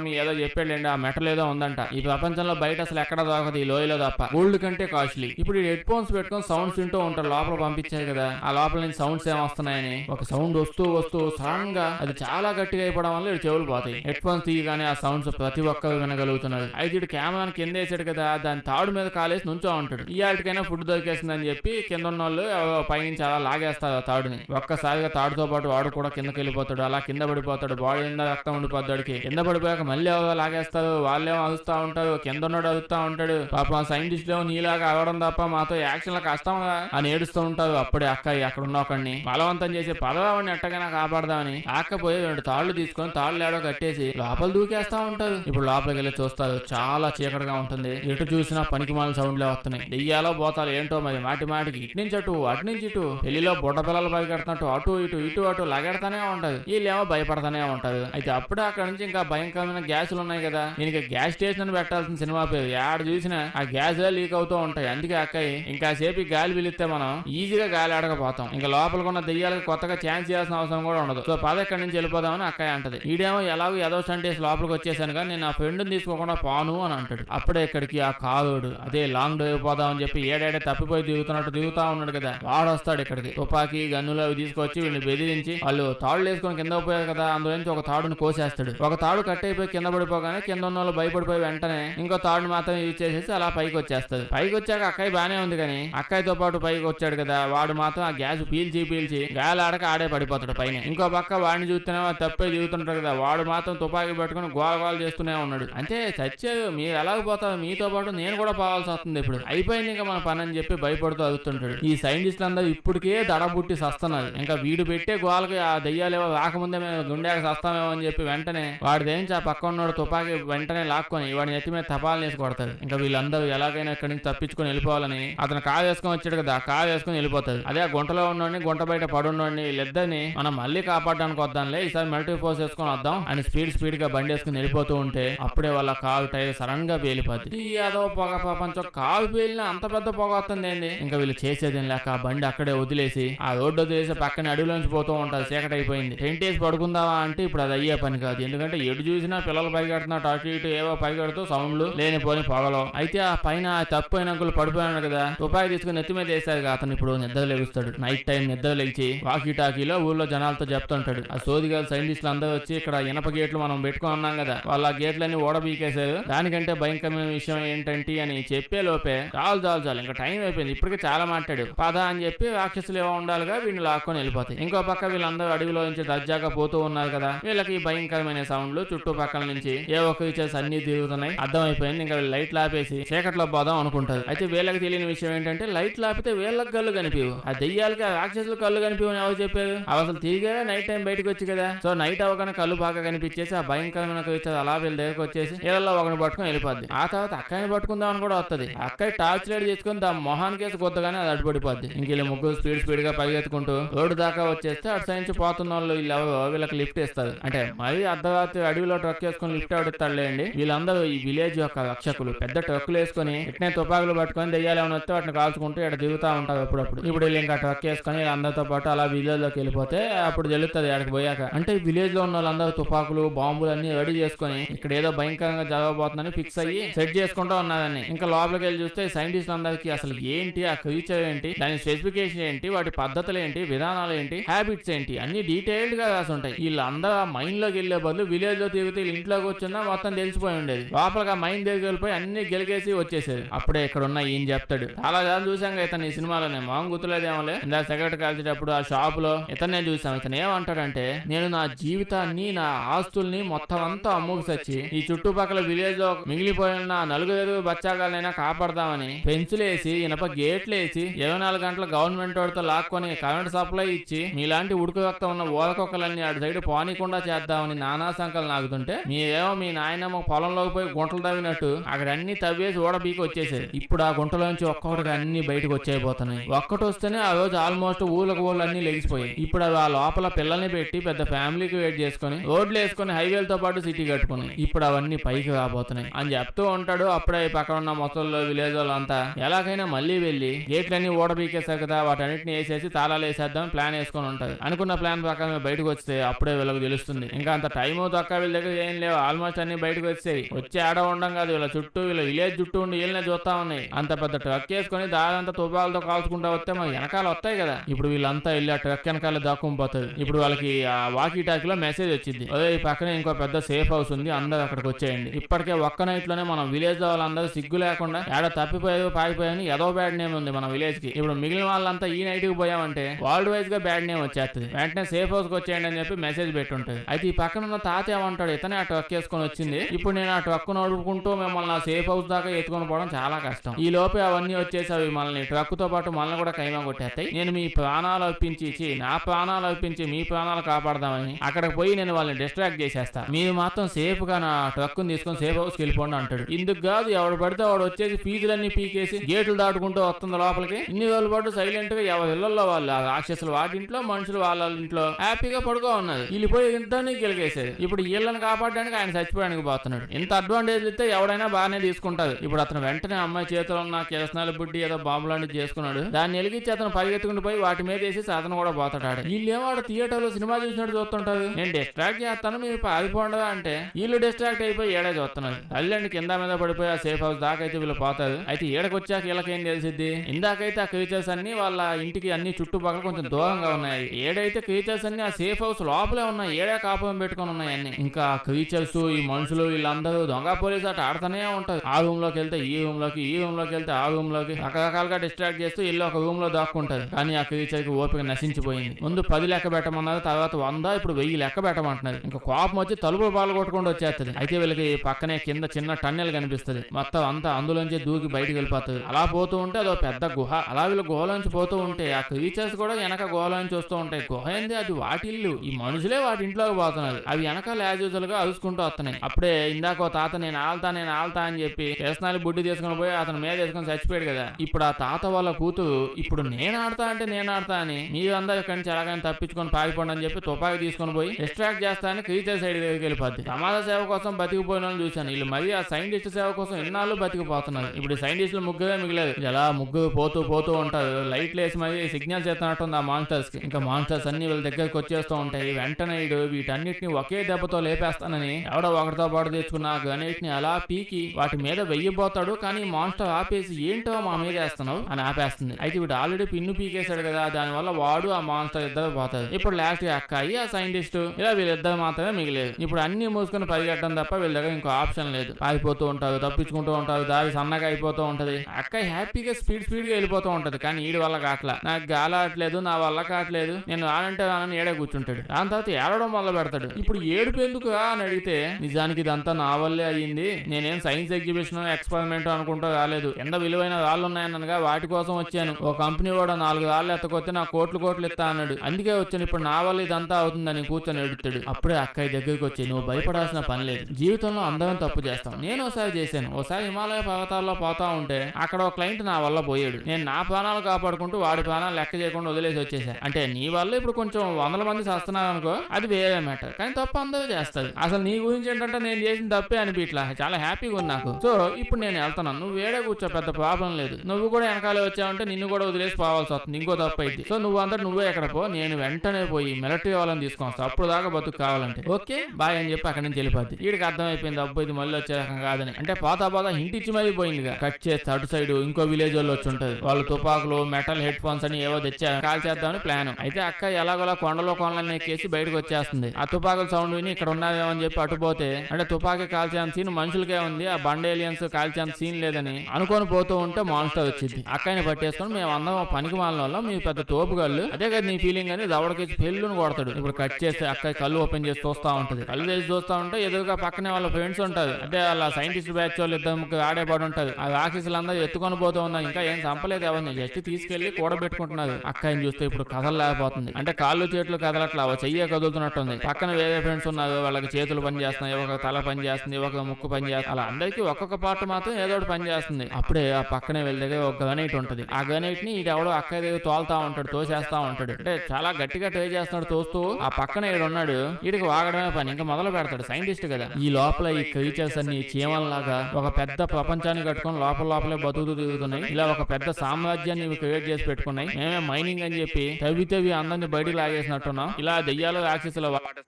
ఏదో చెప్పాడండి ఆ మెటల్ ఏదో ఉందంట. ఈ ప్రపంచంలో బయట అసలు ఎక్కడ దొరకదు ఈ లోయలో తప్ప. గోల్డ్ కంటే కాస్ట్లీ. ఇప్పుడు హెడ్ ఫోన్స్ పెట్టుకొని సౌండ్స్ వింటూ ఉంటారు లోపల పంపించారు కదా. ఆ లోపల నుంచి సౌండ్స్ ఏం వస్తున్నాయని. ఒక సౌండ్ వస్తూ వస్తూ సడన్గా అది చాలా గట్టిగా అయిపోవడం వల్ల ఇటు చెవులు పోతాయి. హెడ్ ఫోన్స్ తీయగానే ఆ సౌండ్స్ ప్రతి ఒక్కరు వినగలుగుతున్నారు. అయితే ఇటు కెమెరాని కింద వేసాడు కదా దాని తాడు మీద కాలేసి నుంచో ఉంటాడు. ఈ ఆటికైనా ఫుడ్ దొరికేసిందని చెప్పి కింద ఉన్న వాళ్ళు పైనుంచి అలా లాగేస్తారు ఆ తాడుని. ఒక్కసారిగా తాడుతో పాటు వాడు కూడా కిందకి వెళ్ళిపోతాడు. అలా కింద పడిపోతాడు. బాడీ నిండా రక్తం ఉండిపోతాడికి కింద పడిపోయాక మళ్ళీ ఎవరో లాగేస్తారు. వాళ్ళేమో అరుస్తా ఉంటారు. కింద ఉన్నాడు అరుస్తా ఉంటాడు. పాపం సైంటిస్ట్ ఏమో నీలాగా అవడం తప్ప మాతో యాక్షన్ కష్టం అని ఏడుస్తూ ఉంటారు. అప్పుడే అక్క అక్కడ ఉన్న ఒకడిని బలవంతం చేసి పదవాడిని ఎట్టగైనా కాపాడదామని. ఆకపోయి రెండు తాళ్ళు తీసుకొని తాళ్ళు ఏడో కట్టేసి లోపల దూకేస్తా ఉంటారు. ఇప్పుడు లోపలికి వెళ్ళి చూస్తారు. చాలా చీకటిగా ఉంటుంది. ఎటు చూసినా పనికిమాల సౌండ్లే వస్తున్నాయి. దెయ్యాలో పోతారు ఏంటో మరి మాటి మాటికి ఇటు నుంచి అటు అటు నుంచి ఇటు. పెళ్ళిలో బుడ్డ పిల్లలు పరిగెడుతున్నట్టు అటు ఇటు ఇటు అటు లగెడతానే ఉంటది వీళ్ళేమో భయపడతానే ఉంటారు అయితే అప్పుడే అక్కడ నుంచి ఇంకా భయంకరమైన గ్యాసులు ఉన్నాయి కదా. దీనికి గ్యాస్ స్టేషన్ పెట్టాల్సిన సినిమా పేరు. ఆడ చూసినా ఆ గ్యాస్ లీక్ అవుతూ ఉంటాయి. అందుకే అక్కయ్య ఇంకా సేపు గాలి పిలిస్తే మనం ఈజీగా గాలి ఆడకపోతాం. ఇంకా లోపలకున్న ఉన్న దెయ్యాలకు కొత్తగా ఛాన్స్ చేయాల్సిన అవసరం కూడా ఉండదు. సో పద ఎక్కడి నుంచి వెళ్ళిపోదామని అక్కయ్య అంటది. ఈడేమో ఎలాగో ఏదో సండేస్ లోపలికి వచ్చేసాను కానీ నేను ఆ ఫ్రెండ్ని తీసుకోకుండా పాను అని అంటాడు. అప్పుడే ఇక్కడికి ఆ కాలుడు అదే లాంగ్ డ్రైవ్ పోదామని చెప్పి ఏడాడే తప్పిపోయి దిగుతున్నట్టు దిగుతా ఉన్నాడు కదా. వాడు వస్తాడు ఇక్కడికి. తుపాకీ గన్నులు అవి తీసుకొచ్చి వీళ్ళు బెదిరించి వాళ్ళు తాళ్ళు వేసుకొని కింద పోయారు కదా అందులో నుంచి ఒక తాడుని కోసేస్తాడు. ఒక తాడు కట్టయిపోయి కింద పడిపోగానే కింద ఉన్న వాళ్ళు భయపడిపోయి వెంటనే ఇంకో తాడును మాత్రం యూజ్ చేసేసి అలా పైకి వచ్చేస్తాడు. పైకి వచ్చాక అక్కయ్య బానే ఉంది కానీ అక్కయ్యతో పాటు పైకి వచ్చాడు కదా వాడు మాత్రం ఆ గ్యాస్ పీల్చి పీల్చి గాలి ఆడే పడిపోతాడు పైన. ఇంకో పక్క వాడిని చూస్తేనే తప్పే చూస్తుంటాడు కదా వాడు మాత్రం తుపాకీ పట్టుకుని గోల గోల చేస్తూనే ఉన్నాడు. అంటే చచ్చేది మీరు ఎలాగ పోతారు మీతో పాటు నేను కూడా పోవాల్సి వస్తుంది ఇప్పుడు. అయిపోయింది ఇంకా మన పని అని చెప్పి భయపడుతూ అడుగుతుంటాడు ఈ సైంటిస్టులు అందరూ ఇప్పటికే దడబుట్టి సస్తున్నారు. ఇంకా వీడు పెట్టే గోలకి ఆ దయ్యాలు ఏవో రాకముందే మేము గుండెకి సస్తామేమో అని చెప్పి వెంటనే వాడు దేనించి ఆ పక్క ఉన్నాడు తుపాకీ వెంటనే లాక్కొని వాడి నెత్తి మీద తపాలు వేసి కొడతాడు. ఇంకా వీళ్ళందరూ ఎలాగైనా ఇక్కడి నుంచి తప్పించుకొని వెళ్ళిపోవాలని అతను కాలు వేసుకొని వచ్చాడు కదా కాలు వేసుకొని వెళ్ళిపోతాడు. అదే ఆ గుంటలో ఉన్నోడిని గుంట బయట పడున్నోడిని వీళ్ళిద్దరిని మనం మళ్ళీ కాపాడడానికి వద్దాంలే ఈసారి మిలిటరీ ఫోర్స్ వేసుకొని వద్దాం అని స్పీడ్ స్పీడ్గా బండి వేసుకుని వెళ్ళిపోతూ ఉంటే అప్పుడే వాళ్ళ కాలు టైర్ సడన్గా పేలిపోద్ది ఏదో పొగ ప్రపంచం. కాలు పేలిన అంత పెద్ద పొగ వస్తుంది ఏంది? ఇంకా వీళ్ళు చేసేదేం లేక ఆ బండి అక్కడే వదిలేసి ఆ రోడ్డు వదిలేసి పక్కన అడవిలోంచి పోతూ ఉంటారు. చీకటి అయిపోయింది టెంట్ వేసి పడుకుందావా అంటే ఇప్పుడు అది అయ్యే పని కాదు. ఎందుకంటే ఎటు చూసినా పిల్లలు పరిగెడుతున్నట్టు అటు ఇటు ఏవో పైగడుతూ సౌండ్లు లేనిపోని పొగలు. అయితే ఆ పైన ఆ తప్పు అయినంకులు పడిపోయాడు కదా. తుపాయి తీసుకుని నెత్తి మీద వేశారు కదా, అతను ఇప్పుడు నిద్ర లెగుస్తాడు. నైట్ టైం నిద్ర లెగిచి వాకీ టాకీలో ఊర్లో జనాలతో చెప్తుంటాడు. ఆ సోదిగాల సైంటిస్టులు అందరూ వచ్చి ఇక్కడ ఇనప గేట్లు మనం పెట్టుకున్నాం కదా. వాళ్ళ గేట్లన్నీ ఓడబీకేశారు దానికంటే భయంకరమైన విషయం ఏంటంటే అని చెప్పే లోపే చాలు చాలు చాలు. ఇంకా టైం అయిపోయింది. ఇప్పటికే చాలా మాట్లాడు పద అని చెప్పి రాక్షసులు ఏవో ఉండాలిగా వీడిని లాక్కొని వెళ్ళిపోతాయి. ఇంకో పక్క వీళ్ళందరూ అడవిలో నుంచి దర్జాగా పోతూ ఉన్నారు కదా. వీళ్ళకి భయంకరమైన సౌండ్లు చుట్టుపక్కల నుంచి ఏ ఒక్క ఇచ్చేసి అన్ని తిరుగుతున్నాయి. అర్థమైపోయింది. ఇంకా లైట్ లాపేసి చీకట్లో పోదాం అనుకుంటారు. అయితే వీళ్ళకి తెలియని విషయం ఏంటంటే లైట్ లాపితే వీళ్ళకి కళ్ళు కనిపించవు ఆ దెయ్యాలకి రాక్షసులు కళ్ళు కనిపించని ఎవరు చెప్పారు? అసలు తిరిగా నైట్ టైం బయటకు వచ్చి కదా. సో నైట్ అవగానే కళ్ళు బాగా కనిపించేసి ఆ భయంకరమైన క్రీచర్ అలా వీళ్ళ దగ్గరకు వచ్చేసి వీళ్ళలో ఒకరిని పట్టుకొని వెళ్ళిపోద్ది. ఆ తర్వాత అక్కని పట్టుకుందామని కూడా వస్తుంది అక్కడ టార్చ్ లైట్ చేసుకుని దా మొహానికి కేసు కొత్తగానే అది అడ్డుపడిపోద్ది. ఇంక వీళ్ళు ముగ్గురు స్పీడ్ స్పీడ్గా పరిగెత్తుకుంటూ రోడ్డు దాకా వచ్చేస్తే అటు సైన్స్ నుంచి పోతున్న వాళ్ళు వీళ్ళు ఎవరు? వీళ్ళకి లిఫ్ట్ ఇస్తారు అంటే మరీ అర్ధరాత్రి అడవిలో ట్రక్ వేసుకుని లిఫ్ట్ ఆడుతాడులేండి. వీళ్ళందరూ ఈ విలేజ్ యొక్క రక్షకులు. పెద్ద ట్రక్కులు వేసుకొని ఇట్నే తుపాకులు పట్టుకొని దెయ్యాలు వస్తే వాటిని కాల్చుకుంటూ ఇక్కడ దిగుతా ఉంటారు అప్పుడప్పుడు. ఇప్పుడు వీళ్ళు ఇంకా ట్రక్ వేసుకొని అందరితో పాటు అలా విలేజ్లోకి వెళ్ళిపోతే అప్పుడు తెలుస్తుంది అక్కడికి పోయాక. అంటే విలేజ్లో ఉన్న వాళ్ళందరూ తుపాకులు బాంబులు అన్ని రెడీ చేసుకొని ఇక్కడ ఏదో భయంకరంగా జరగబోతుందని ఫిక్స్ అయ్యి సెట్ చేసుకుంటూ ఉన్నారని. ఇంకా లోపలికి వెళ్ళి చూస్తే సైంటిస్ట్ అందరికి అసలు ఏంటి ఆ క్రీచర్ ఏంటి దాని స్పెసిఫికేషన్ ఏంటి వాటి పద్ధతులు ఏంటి విధానాలు ఏంటి హ్యాబిట్స్ ఏంటి అన్ని డీటెయిల్డ్గా రాసి ఉంటాయి వీళ్ళందరూ ఆ మైండ్లోకి వెళ్ళే బదులు విలేజ్లో తిరిగితే వీళ్ళు ఇంట్లోకి వచ్చినా మొత్తం తెలిసిపోయి ఉండేది. లోపలికి ఆ మైండ్ దగ్గరికి వెళ్ళిపోయి అన్ని గెలిగేసి వచ్చేసేది. అప్పుడే ఇక్కడ ఉన్న ఈయన చెప్తాడు. చాలా సార్లు చూసాం కదా ఇతను ఈ సినిమాలోనే. మామూలు గుర్తులేదేమోలే. ఇందా సిగరెట్ కాల్చేటప్పుడు ఆ షాప్లో ఇతనే చూసాం ఇతను ఏమంటాడంటే నేను నా జీవితాన్ని నా ఆస్తుల్ని మొత్తం అంతా అమ్ముకు సచ్చి ఈ చుట్టుపక్కల విలేజ్లో మిగిలిపోయిన నా నలుగురు బచ్చాగాలైనా కాపాడదామని పెంచులేసి ఇనప గేట్లేసి ఇరవై నాలుగు గంటల గవర్నమెంట్ వాడితో లాక్కొని కరెంట్ సప్లై ఇచ్చి మీలాంటి ఉడుకు రక్తం ఉన్న ఓలకొక్కలన్నీ ఆడు సైడ్ పోనీకుండా చేద్దామని నానా సంకలు నాకుతుంటే మీరేమో మీ నాయనమ్మ పొలంలోకి పోయి గుంటలు తవ్వినట్టు అక్కడ అన్ని తవ్వేసి ఓడబీకి వచ్చేసాయి ఇప్పుడు ఆ గుంటలోంచి ఒక్కొక్కటి అన్ని బయటకు వచ్చేయబోతున్నాయి. ఒక్కటి వస్తేనే ఆ రోజు ఆల్మోస్ట్ ఊళ్ళకు ఊళ్ళు అన్ని లెగిసిపోయాయి. ఇప్పుడు అవి ఆ లోపల పిల్లల్ని పెట్టి పెద్ద ఫ్యామిలీకి వెయిట్ చేసుకొని రోడ్లు వేసుకొని హైవేలతో పాటు సిటీ కట్టుకున్నాయి. ఇప్పుడు అవన్నీ పైకి రాబోతున్నాయి. అని చెప్తూ ఉంటాడు అప్పుడే పక్కన ఉన్న మొసళ్ళు విలేజ్ వాళ్ళంతా ఎలాగైనా మళ్ళీ వెళ్ళి గేట్లన్నీ ఓడబీకేశారు కదా వాటన్నిటిని వేసేసి తాళాలు వేసేద్దాం ప్లాన్ వేసుకొని ఉంటారు. అనుకున్న ప్లాన్ ప్రకారం బయటకు వస్తే అప్పుడే వీళ్ళకి తెలుస్తుంది. ఇంకా అంత టైం తక్కువ వీళ్ళ దగ్గర ఏం లేవు. ఆల్మోస్ట్ అన్ని బయటకు వచ్చాయి వచ్చి ఆడ ఉండం కాదు. వీళ్ళ చుట్టూ వీళ్ళ విలేజ్ చుట్టూ ఉండి వీళ్ళనే చూస్తా ఉన్నాయి. అంత పెద్ద ట్రక్ వేసుకొని దాదంతా తుపాలతో కాల్చుకుంటా వస్తే మన వెనకాల వస్తాయి కదా. ఇప్పుడు వీళ్ళంతా వెళ్ళి ఆ ట్రక్ వెనకాల దాక్కుపోతుంది ఇప్పుడు వాళ్ళకి ఆ వాకీ లో మెసేజ్ వచ్చింది. అదే ఈ పక్కనే ఇంకో పెద్ద సేఫ్ హౌస్ ఉంది. అందరూ అక్కడికి వచ్చేయండి. ఇప్పటికే ఒక్క నైట్లోనే మనం విలేజ్ వాళ్ళందరూ సిగ్గు లేకుండా ఏడ తప్పిపోయావు పారిపోయాని ఏదో బ్యాడ్ నేమ్ ఉంది మన విలేజ్కి. ఇప్పుడు మిగిలిన వాళ్ళంతా ఈ నైట్కి పోయామంటే వరల్డ్ వైజ్గా బ్యాడ్ నేమ్ వచ్చేస్తుంది. వెంటనే సేఫ్ హౌస్కి వచ్చేయండి అని చెప్పి మెసేజ్ పెట్టుంటది అయితే ఈ పక్కన ఉన్న తాత ఏమంటాడు ఇతనే ఆ ట్రక్ వేసుకొని వచ్చింది. ఇప్పుడు నేను ఆ ట్రక్ నడుపుకుంటూ మిమ్మల్ని సేఫ్ హౌస్ దాకా ఎత్తుకొని పోవడం చాలా కష్టం. ఈ లోపే అవన్నీ వచ్చేసి అవి మనల్ని ట్రక్తో పాటు మనల్ని కూడా కైమా కొట్టేస్తాయి. నేను మీ ప్రాణాలు అర్పించి నా ప్రాణాలు అర్పించి మీ ప్రాణాలు కాపాడదామని అక్కడికి పోయి నేను వాళ్ళని డిస్ట్రాక్ట్ చేసేస్తా. మీరు మాత్రం సేఫ్గా నా ట్రక్ తీసుకొని సేఫ్ హౌస్ వెళ్ళిపోండి అంటాడు. ఇందుకు కాదు ఎవడు పడితే వాడు వచ్చేసి ఫీజులన్నీ పీకేసి గేట్లు దాటుకుంటూ వస్తుంది లోపలికి. ఇన్ని రోజుల పాటు సైలెంట్గా ఎవరి ఇళ్ళలో వాళ్ళు రాక్షసులు వాటి ఇంట్లో మనుషులు వాళ్ళ ఇంట్లో. హ్యాపీగా పడుకో ఉన్నది వీళ్ళు పోయి ఇంతని గెలిగేసేది ఇప్పుడు వీళ్ళని కాపాడడానికి ఆయన చచ్చిపోయానికి పోతున్నాడు. ఇంత అడ్వాంటేజ్ ఇస్తే ఎవడైనా బాగానే తీసుకుంటారు ఇప్పుడు అతను వెంటనే అమ్మాయి చేతిలో ఉన్న కేసనాల బుడ్డి ఏదో బాంబు లాంటిది చేసుకున్నాడు. దాన్ని వెలిగించి అతను పరిగెత్తుకుని పోయి వాటి మీద వేసి అతను కూడా పోతాడు వీళ్ళేమో థియేటర్లో సినిమా చూసినట్టు చూస్తుంటారు. నేను డిస్ట్రాక్ట్ చేస్తాను మీరు పారిపోండగా అంటే వీళ్ళు డిస్ట్రాక్ట్ అయిపోయి ఏడే చూస్తున్నారు. తల్లిదండ్రి కింద మీద పడిపోయి ఆ సేఫ్ హౌస్ దాకా అయితే వీళ్ళు పోతారు. అయితే ఏడకొచ్చాక వీళ్ళకేం తెలిసిద్ది? ఇందాకైతే ఆ క్రీచర్స్ అన్ని వాళ్ళ ఇంటికి అన్ని చుట్టుపక్కల కొంచెం దూరంగా ఉన్నాయి. ఏడైతే క్రీచర్స్ అన్ని ఆ సేఫ్ హౌస్లో లోపలే ఉన్నాయి. ఏడే కాపురం పెట్టుకొని ఉన్నాయి అన్ని. ఇంకా క్రీచర్స్ ఈ మనుషులు వీళ్ళందరూ దొంగ పోలీసు అటు ఆడుతూనే ఉంటారు. ఆ రూమ్లోకి వెళ్తే ఈ రూమ్లోకి ఈ రూమ్లోకి వెళ్తే ఆ రూమ్లోకి రకరకాలుగా డిస్ట్రాక్ట్ చేస్తూ ఇల్లు ఒక రూమ్లో దాక్కుంటారు. కానీ ఆ క్రీచర్కి ఓపిక నశించిపోయింది. ముందు పది లెక్క పెట్టమన్నారు తర్వాత వంద ఇప్పుడు వెయ్యి లెక్క పెట్టమంటున్నారు. ఇంకా కోపం వచ్చి తలుపులు పాలు కొట్టుకుంటూ వచ్చేస్తుంది. అయితే వీళ్ళకి పక్కనే కింద చిన్న టన్నెల్ కనిపిస్తుంది. మొత్తం అంతా అందులోంచి దూకి బయటకు వెళ్ళిపోతుంది. అలా పోతూ ఉంటే అదో పెద్ద గుహ. అలా వీళ్ళు గుహలోంచి పోతూ ఉంటే ఆ క్రీచర్స్ కూడా వెనక గుహలోంచి వస్తూ ఉంటాయి. గుహ ఏంది? అది వాటిల్లు ఈ ఈ మనుషులే వాటి ఇంట్లోకి పోతున్నారు. అవి వెనకాల యాజ్ అరుచుకుంటూ వస్తున్నాయి. అప్పుడే ఇందాక తాత నేను ఆల్తా నేను ఆల్తా అని చెప్పి కేసనాలి బుడ్డి తీసుకుని పోయి అతను మీద వేసుకొని చచ్చిపోయాడు కదా. ఇప్పుడు ఆ తాత వాళ్ళ కూతురు ఇప్పుడు నేను ఆడతా అంటే నేను ఆడతా అని మీరందరూ ఇక్కడి నుంచి ఎలాగైనా తప్పించుకొని పారిపోండి అని చెప్పి తుపాకి తీసుకొని పోయి డిస్ట్రాక్ట్ చేస్తానని క్రీచర్ సైడ్ దగ్గరికి వెళ్ళిపోద్ది. సమాజ సేవ కోసం బతికిపోయిన వాళ్ళని చూశాను. వీళ్ళు మరీ ఆ సైంటిస్ట్ సేవ కోసం ఎన్నాళ్ళు బతికిపోతున్నారు. ఇప్పుడు సైంటిస్టులు ముగ్గురే మిగిలేదు. ఇలా ముగ్గురు పోతూ పోతూ ఉంటారు. లైట్లు వేసి మరి సిగ్నల్స్ చేస్తున్నట్టుంది ఆ మాన్స్టర్స్కి ఇంకా మాన్స్టర్స్ అన్ని వీళ్ళ దగ్గరకు వచ్చేస్తూ ఉంటాయి. వెంటనేయుడు వీటన్నిటిని ఒకే దెబ్బతో లేపేస్తానని ఎవడో ఒకటితో పాటు తెచ్చుకున్న ఆ గణేట్ని అలా పీకి వాటి మీద వెయ్యబోతాడు కానీ మాన్స్టర్ ఆపేసి ఏంటో మా మీద వేస్తున్నావు? అని ఆపేస్తుంది. అయితే వీడు ఆల్రెడీ పిన్ను పీకేశాడు కదా దానివల్ల వాడు ఆ మాన్స్టర్ ఇద్దరు పోతారు. ఇప్పుడు లాస్ట్ అక్కాయి ఆ సైంటిస్ట్ ఇలా వీళ్ళిద్దరు మాత్రమే మిగిలేదు ఇప్పుడు అన్ని మూసుకుని పరిగెట్టడం తప్ప వీళ్ళ దగ్గర ఇంకో ఆప్షన్ లేదు. పారిపోతూ ఉంటారు తప్పించుకుంటూ ఉంటారు దారి సన్నగా అయిపోతూ ఉంటది. అక్క హ్యాపీగా స్పీడ్ స్పీడ్గా వెళ్ళిపోతూ ఉంటది. కానీ ఈడి వల్ల కావట్లా నాకు గాలి ఆడట్లేదు నా వల్ల కావట్లేదు నేను రానంటే రానని ఏడే కూర్చుంటాడు. దాని తర్వాత ఏడవడం మొదలు పెడతాడు. ఇప్పుడు ఏడుపు ఎందుకు అని అడిగితే నిజానికి ఇదంతా నా వల్లే అయ్యింది. నేనేం సైన్స్ ఎగ్జిబిషన్ ఎక్స్పెరిమెంట్ అనుకుంటూ రాలేదు. ఎంత విలువైన రాళ్ళు ఉన్నాయనగా వాటి కోసం వచ్చాను. ఓ కంపెనీ కూడా నాలుగు రాళ్ళు ఎత్తకొస్తే నా కోట్లు కోట్లు ఇస్తా అన్నాడు. అందుకే వచ్చాను. ఇప్పుడు నా వల్ల ఇదంతా అవుతుందని కూర్చొని ఎడుతాడు అప్పుడే అక్కయ్య దగ్గరికి వచ్చి నువ్వు భయపడాల్సిన పని లేదు. జీవితంలో అందరం తప్పు చేస్తాం. నేను ఒకసారి చేశాను. ఒకసారి హిమాలయ పర్వతాల్లో పోతా ఉంటే అక్కడ ఒక క్లయింట్ నా వల్ల పోయాడు. నేను నా ప్రాణాలు కాపాడుకుంటూ వాడి ప్రాణాలు లెక్క చేయకుండా వదిలేసి వచ్చేసాను అంటే నీ వల్ల ఇప్పుడు కొంచెం వందల మంది చేస్తున్నారు అనుకో అది వేరే మ్యాటర్ కానీ తప్పు అందరూ చేస్తారు. అసలు నీ గురించి ఏంటంటే నేను చేసిన తప్పే ఇట్లా చాలా హ్యాపీగా ఉంది నాకు. సో ఇప్పుడు నేను వెళ్తున్నాను. నువ్వు వేడే కూర్చో పెద్ద ప్రాబ్లం లేదు. నువ్వు కూడా వెనకాలే వచ్చావంటే నిన్ను కూడా వదిలేసి పోవాల్సి వస్తుంది. ఇంకో తప్పు అయితే సో నువ్వు అంతా నువ్వే ఎక్కడ పో. నేను వెంటనే పోయి మిలిటరీ వాళ్ళని తీసుకొస్తాను అప్పుడు దాకా బతుకు కావాలంటే. ఓకే బాయ్ అని చెప్పి అక్కడి నుంచి వెళ్ళిపోద్ది. వీడికి అర్థమైపోయింది. అబ్బో ఇది మళ్ళీ వచ్చే రకం కాదని. అంటే పాత పాత ఇంటిచ్చి మరీ పోయిందిగా. కట్ చేస్తే అటు సైడ్ ఇంకో విలేజ్ వాళ్ళు వచ్చి ఉంటది వాళ్ళు తుపాకులు మెటల్ హెడ్ ఫోన్స్ అని ఏవో తెచ్చారు. కాల్ చేద్దామని ప్లాన్ అయితే అక్క ఎలాగోలా కొండలో కొండలన్నీ ఎక్కేసి బయటకు వచ్చేస్తుంది. ఆ తుపాకుల సౌండ్ విని ఇక్కడ ఉన్నావేమో అని చెప్పి అటుపోతే అంటే తుపాకీ కాల్చేంత సీన్ మనుషులకే ఉంది ఆ బండ ఏలియన్స్ కాల్చేంత సీన్ లేదని అనుకొని పోతూ ఉంటే మాన్స్టర్ వచ్చింది అక్కని పట్టేసుకొని మేము అందరం పనికి మాలిన వాళ్ళం మీ పెద్ద తోపుగాళ్ళు అదే కదా నీ ఫీలింగ్ అని దవడకి పెళ్ళును కొడతాడు. ఇప్పుడు కట్ చేస్తే అక్క కళ్ళు ఓపెన్ చేసి చూస్తా ఉంటది. కళ్ళు తెరిచి చూస్తా ఉంటే ఎదురుగా పక్కనే వాళ్ళ ఫ్రెండ్స్ ఉంటారు. అంటే వాళ్ళ సైంటిస్ట్ బ్యాచ్ వాళ్ళు ఇద్దరు ఆడేపడి ఆడేపాడు ఉంటారు. ఆ ఆఫీసులు అందరూ ఎత్తుకొని పోతూ ఉన్నారు. ఇంకా ఏం చంపలేదు ఎవరిని. జస్ట్ తీసుకెళ్ళి కూడబెట్టుకుంటున్నారు. అక్కని చూస్తే ఇప్పుడు కదలలేకపోతుంది అంటే కాళ్ళు చేతులు కదలట్లా. వచ్చాయి చెయ్యే కదులుతున్నట్టుంది. పక్కన వేరే ఫ్రెండ్స్ ఉన్నారు వాళ్ళకి చేతులు పని చేస్తున్నాయి ఒక తల పని చేస్తుంది ఒక ముక్కు పని చేస్తుంది అలా అందరికీ ఒక్కొక్క పార్ట్ మాత్రం ఏదో ఒకటి పని చేస్తుంది అప్పుడే ఆ పక్కనే వెళ్ళ దగ్గర ఒక గనైట్ ఉంటుంది. ఆ గనైట్ని ఎవడో అక్క దగ్గర తోలుతా ఉంటాడు తోసేస్తా ఉంటాడు. అంటే చాలా గట్టిగా ట్రై చేస్తున్నాడు తోస్తూ ఆ పక్కన ఈడు ఉన్నాడు. వీడికి వాగడమే పని ఇంకా మొదలు పెడతాడు సైంటిస్ట్ కదా. ఈ లోపల ఈ క్రీచర్స్ అన్ని చీమల్లాగా ఒక పెద్ద ప్రపంచాన్ని కట్టుకొని లోపల లోపలే బతుకుతూ తిరుగుతున్నాయి. ఇలా ఒక పెద్ద సామ్రాజ్యాన్ని క్రియేట్ చేసి పెట్టుకున్నాయి. మేమే మైనింగ్ అని చెప్పి తవ్వి తవ్వి అందరిని బయటికి లాగేసినట్టున్నాం. ఇలా దెయ్య దెయ్యాలు రాక్షసుల వాటి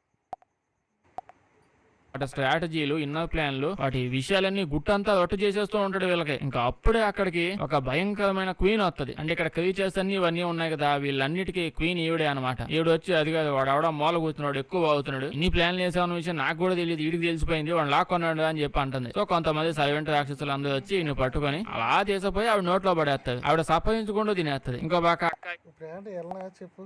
స్ట్రాటజీలు ఇన్నర్ ప్లాన్లు వాటి విషయాలన్నీ గుట్టంతా రొట్టు చేసేస్తూ ఉంటాడు వీళ్ళకి. ఇంకా అప్పుడే అక్కడికి ఒక భయంకరమైన క్వీన్ వస్తది అంటే ఇక్కడ క్రీచర్స్ అన్ని ఇవన్నీ ఉన్నాయి కదా వీళ్ళన్నిటికీ క్వీన్ ఈవిడే అనమాట ఈవిడ వచ్చి అది కాదు వాడు అవడ మూల కూర్చున్నాడు ఎక్కువ అవుతున్నాడు. ఇన్ని ప్లాన్లు వేసామన్న విషయం నాకు కూడా తెలియదు వీడికి తెలిసిపోయింది వాడు లాక్కున్నాడు అని చెప్పి అంటుంది. సో కొంతమంది సైలెంట్ రాక్షసులు అందరూ వచ్చి ఈయన పట్టుకొని అలా చేసిపోయి ఆవిడ నోట్లో పడేస్తుంది ఆవిడ సప్పరించకుండా తినేస్తుంది ఇంకో బాగా చెప్పు?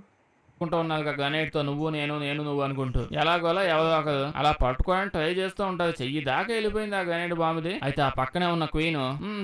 అనుకుంటూ ఉన్నారు కదా తో నువ్వు నేను నేను నువ్వు అనుకుంటూ. ఎలాగోలా ఎవరో ఒకరు అలా పట్టుకోవడానికి ట్రై చేస్తూ ఉంటారు. చెయ్యి దాకా వెళ్ళిపోయింది ఆ గ్రనేడ్ బాంబుది. అయితే ఆ పక్కనే ఉన్న క్వీన్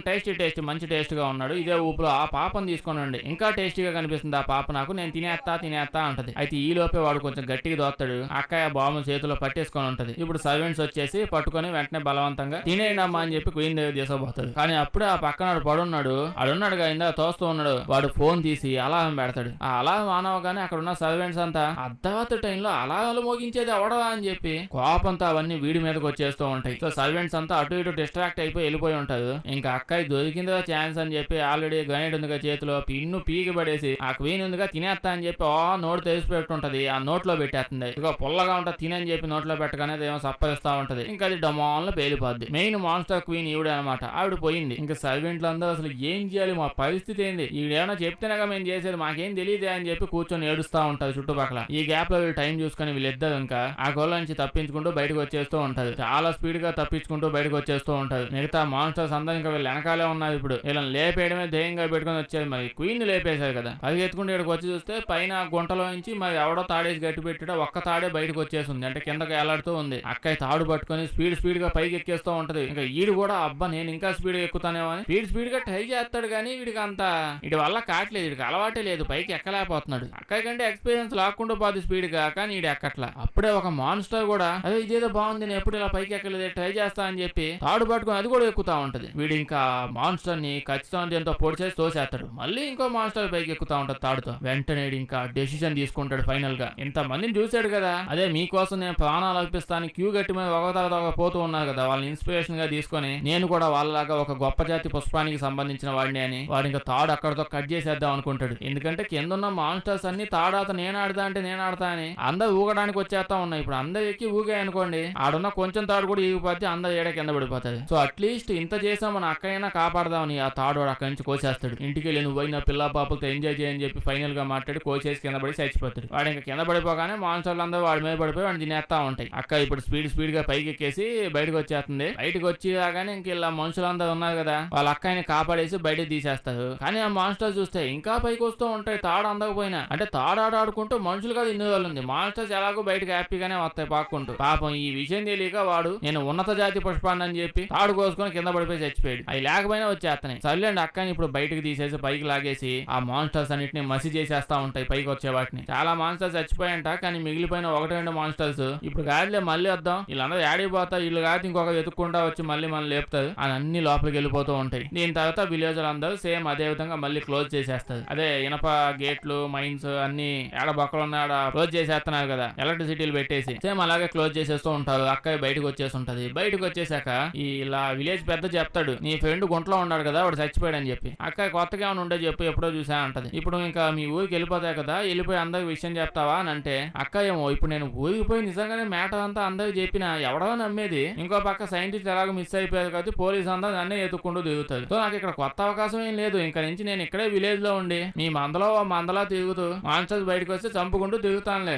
టేస్టీ టేస్ట్ మంచి టేస్ట్గా ఉన్నాడు. ఇదే ఊపులో ఆ పాపను తీసుకోనండి ఇంకా టేస్టీగా కనిపిస్తుంది ఆ పాప నాకు. నేను తినేస్తా తినేస్తా అంటది. అయితే ఈ లోపే వాడు కొంచెం గట్టిగా దోస్తాడు. అక్కయ్య బాంబు చేతిలో పట్టేసుకొని ఉంటది. ఇప్పుడు సర్వెంట్స్ వచ్చేసి పట్టుకొని వెంటనే బలవంతంగా తినేయండి అమ్మా అని చెప్పి క్వీన్ దగ్గర తీసుకోబోతాడు కానీ అప్పుడే ఆ పక్కన వాడు పడున్నాడు. అడున్నాడు ఇందా తోస్తూ ఉన్నాడు. వాడు ఫోన్ తీసి అలారం పెడతాడు. ఆ అలారం ఆనవగానే అక్కడ ఉన్న సర్వెంట్స్ అంతా అర్ధరాత్రి టైంలో అలారాలు మోగించేది ఎవడవా అని చెప్పి కోపంతో అవన్నీ వీడి మీదకి వచ్చేస్తూ ఉంటాయి. సో సర్వెంట్స్ అంతా అటు ఇటు డిస్ట్రాక్ట్ అయిపోయి వెళ్ళిపోయి ఉంటారు ఇంకా అక్కయ్య దొరికిందో ఛాన్స్ అని చెప్పి ఆల్రెడీ గైడ్ ఉందిగా చేతిలో పిన్ను పీకి పడేసి ఆ క్వీన్ ఉందిగా తినేస్తా అని చెప్పి ఆ నోటు తెలిసి పెట్టుంటది. ఆ నోట్లో పెట్టేస్తుంది ఇక పుల్లగా ఉంటా తినని చెప్పి నోట్లో పెట్టగానే ఏమో సప్పరిస్తా ఉంటది. ఇంకా అది డమాన్లో పేలిపోద్ది. మెయిన్ మాన్స్టర్ క్వీన్ ఈవిడే అనమాట ఆవిడ పోయింది. ఇంకా సర్వెంట్లు అందరూ అసలు ఏం చేయాలి? మా పరిస్థితి ఏంది? ఈవిడేమైనా చెప్తేనేగా మేము చేసేది. మాకేం తెలియదే అని చెప్పి కూర్చొని ఏడుస్తా ఉంటది చుట్టుపక్కల. ఈ గ్యాప్లో వీళ్ళు టైం చూసుకొని వీళ్ళిద్దరు ఇంకా ఆ గోల నుంచి తప్పించుకుంటూ బయటకు వచ్చేస్తూ ఉంటది చాలా స్పీడ్గా తప్పించుకుంటూ బయటకు వచ్చేస్తూ ఉంటది మిగతా మాన్స్టర్స్ అందరూ ఇంకా వీళ్ళు వెనకాలే ఉన్నారు ఇప్పుడు. వీళ్ళని లేపేయడమే ధ్యేయంగా పెట్టుకొని వచ్చేది మరి. క్వీన్ లేపేశారు కదా. అది ఎత్తుకుంటే ఇక్కడికి వచ్చి చూస్తే పైన గుంటలో నుంచి మరి ఎవడో తాడేసి గట్టి పెట్టాడో ఒక్క తాడే బయటకు వచ్చేసింది అంటే కిందకి ఎలాడుతూ ఉంది. అక్కయ్య తాడు పట్టుకొని స్పీడ్ స్పీడ్గా పైకి ఎక్కేస్తూ ఉంటది. ఇంకా ఈడు కూడా అబ్బా నేను ఇంకా స్పీడ్ ఎక్కుతానేమో అని స్పీడ్ స్పీడ్గా ట్రై చేస్తాడు కానీ వీడికి అంత వీడి వల్ల కావట్లేదు. వీడికి అలవాటే లేదు. పైకి ఎక్కలేకపోతున్నాడు. అక్కయ్య కంటే ఎక్స్పీరియన్స్ లాక్కుండా పోదు స్పీడ్గా కానీ వీడు ఎక్కట్లా. అప్పుడే ఒక మాన్స్టర్ కూడా అదే ఇదేదో బాగుంది నేను ఎప్పుడు ఇలా పైకి ఎక్కలేదు ట్రై చేస్తా అని చెప్పి తాడు పట్టుకొని అది కూడా ఎక్కుతా ఉంటది. వీడు ఇంకా మాన్స్టర్ని ఖచ్చితంగా దీంతో పొడి చేసి తోసేస్తాడు. మళ్ళీ ఇంకో మాన్స్టర్ పైకి ఎక్కుతా ఉంటది తాడుతో. వెంటనే ఇంకా డెసిషన్ తీసుకుంటాడు ఫైనల్గా. ఇంత మందిని చూశాడు కదా. అదే మీకోసం నేను ప్రాణాలు అర్పిస్తాను క్యూ గట్టి మీద ఒక తర్వాత పోతూ ఉన్నారు కదా. వాళ్ళని ఇన్స్పిరేషన్గా తీసుకొని నేను కూడా వాళ్ళలాగా ఒక గొప్ప జాతి పుష్పానికి సంబంధించిన వాడిని అని వాడు ఇంకా తాడు అక్కడతో కట్ చేసేద్దాం అనుకుంటాడు. ఎందుకంటే కింద ఉన్న మాన్స్టర్స్ అన్ని తాడాత నేను ఆడతా అంటే నేను ఆడతా అని అందరు ఊగడానికి వచ్చేస్తా ఉన్నాయి. ఇప్పుడు అందరు ఎక్కి ఊగే అనుకోండి ఆడున్న కొంచెం తాడు కూడా ఈగిపోతే అందరు ఏడ కింద పడిపోతుంది సో అట్లీస్ట్ ఇంత చేసాం మన అక్కైనా కాపాడదామని ఆ తాడు వాడు అక్కడి నుంచి కోసేస్తాడు. ఇంటికి వెళ్ళి నువ్వు పోయి పిల్ల పాపలతో ఎంజాయ్ చేయని చెప్పి ఫైనల్గా మాట్లాడి కోసేసి కింద పడి చచ్చిపోతాడు. వాడు ఇంకా కింద పడిపోగానే మాన్స్టర్లు అందరూ వాడి మీద పడిపోయి వాడిని తినేస్తా ఉంటాయి. అక్క ఇప్పుడు స్పీడ్ స్పీడ్గా పైకి ఎక్కేసి బయటకు వచ్చేస్తుంది. బయటకు వచ్చి రాగానే ఇంక ఇలా మనుషులందరూ ఉన్నారు కదా వాళ్ళ అక్కని కాపాడేసి బయటకు తీసేస్తారు. కానీ ఆ మాన్స్టర్ చూస్తే ఇంకా పైకి వస్తూ ఉంటాయి తాడు అందకపోయినా. అంటే తాడు ఆడ ఆడుకుంటూ మనుషులు కాదు ఉంది. మాన్స్టర్స్ ఎలాగో బయటకు హ్యాపీగానే వస్తాయి పాక్కుంటూ. పాపం ఈ విషయం తెలియక వాడు నేను ఉన్నత జాతి పుష్పాన్ని అని చెప్పి తాడు కోసుకొని కింద పడిపోయి చచ్చిపోయాడు. అవి లేకపోయినా వచ్చేస్తున్నాయి. సర్లేండి అక్కని ఇప్పుడు బయటకు తీసేసి పైకి లాగేసి ఆ మాన్స్టర్స్ అన్నిటిని మసి చేసేస్తా ఉంటాయి పైకి వచ్చే వాటిని. చాలా మాన్స్టర్స్ చచ్చిపోయంట కానీ మిగిలిపోయిన ఒకటి రెండు మాన్స్టర్స్ ఇప్పుడు కాదులే మళ్ళీ వద్దాం. వీళ్ళందరూ ఆడిపోతా వీళ్ళు కాదు ఇంకొక వెతుక్కుండా వచ్చి మళ్ళీ మనం లేపుతారు? అని అన్ని లోపలికి వెళ్ళిపోతూ ఉంటాయి. దీని తర్వాత విలేజ్లు అందరూ సేమ్ అదే విధంగా మళ్ళీ క్లోజ్ చేసేస్తారు. అదే ఇనప గేట్లు మైన్స్ అన్ని ఆడ బొక్కలు ఆడ క్లోజ్ చేసేస్తున్నారు కదా. ఎలక్ట్రిసిటీలు పెట్టేసి. సేమ్ అలాగే క్లోజ్ చేసేస్తూ ఉంటారు. అక్కయ్య బయటకు వచ్చేసి ఉంటది బయటకు వచ్చేసాక ఈ ఇలా విలేజ్ పెద్ద చెప్తాడు. నీ ఫ్రెండ్ గుంట్లో ఉన్నాడు కదా వాడు చచ్చిపోయాడు అని చెప్పి. అక్క కొత్తగా ఏమైనా ఉండే చెప్పు ఎప్పుడో చూసా అంటది. ఇప్పుడు ఇంకా మీ ఊరికి వెళ్ళిపోతాయి కదా వెళ్ళిపోయి అందరికి విషయం చెప్తావా అని అంటే అక్క ఏమో ఇప్పుడు నేను ఊరికి పోయి నిజంగానే మ్యాటర్ అంతా అందరికి చెప్పిన ఎవడో నమ్మేది? ఇంకో పక్క సైంటిస్ట్ ఎలాగో మిస్ అయిపోయారు కాబట్టి పోలీస్ అంతా నన్నే ఎత్తుకుంటూ దిగుతారు సో నాకు ఇక్కడ కొత్త అవకాశం ఏం లేదు. ఇంకా నుంచి నేను ఇక్కడే విలేజ్లో ఉండి మీ మందలో మందలా తిరుగుతూ మాన్స్టర్స్ బయటకు వస్తే చంపుకుంటూ తిరుగుతానులే.